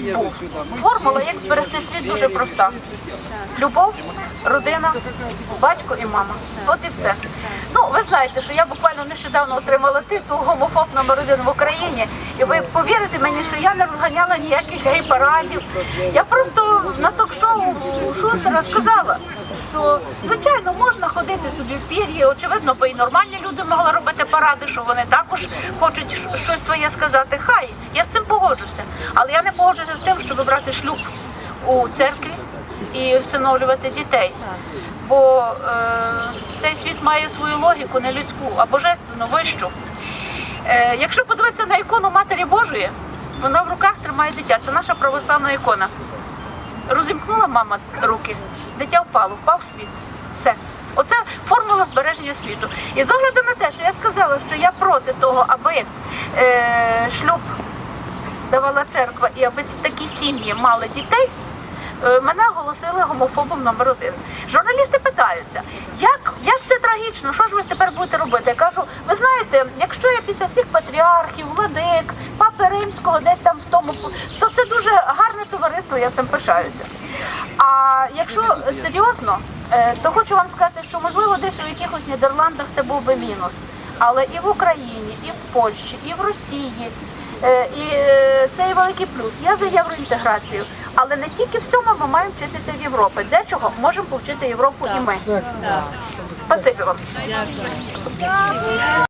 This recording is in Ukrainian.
світ. Формула, як зберегти світ, дуже проста. Любов, родина, батько і мама. От і все. Ну, ви знаєте, що я буквально нещодавно отримала титул гомофоб номер один в Україні. І ви повірите мені, що я не розганяла ніяких гей-парадів. Я просто на ток-шоу Шустера сказала, що звичайно можна ходити собі в пір'ї. Очевидно, бо і нормальні люди могли робити паради, що вони також хочуть щось своє сказати. Хай погоджуся. Але я не погоджуся з тим, щоб брати шлюб у церкві і всиновлювати дітей. Бо е, цей світ має свою логіку, не людську, а божественну, вищу. Е, якщо подивитися на ікону Матері Божої, вона в руках тримає дитя. Це наша православна ікона. Розімкнула мама руки, дитя впало, впав світ. Все. Оце формула збереження світу. І з огляду на те, що я сказала, що я проти того, аби е, шлюб давала церква і аби такі сім'ї мали дітей. е, Мене оголосили гомофобом номер один. Журналісти питаються, як, як це трагічно, що ж ви тепер будете робити? Я кажу, ви знаєте, якщо я після всіх патріархів, владик, папи римського десь там в тому, то це дуже гарне товариство, я цим пишаюся. А якщо серйозно, е, то хочу вам сказати, що можливо десь у якихось Нідерландах це був би мінус. Але і в Україні, і в Польщі, і в Росії. Е, І е, це є великий плюс. Я за євроінтеграцію, але не тільки в цьому ми маємо вчитися в Європі. Дечого можемо повчити Європу і ми. Спасибі вам.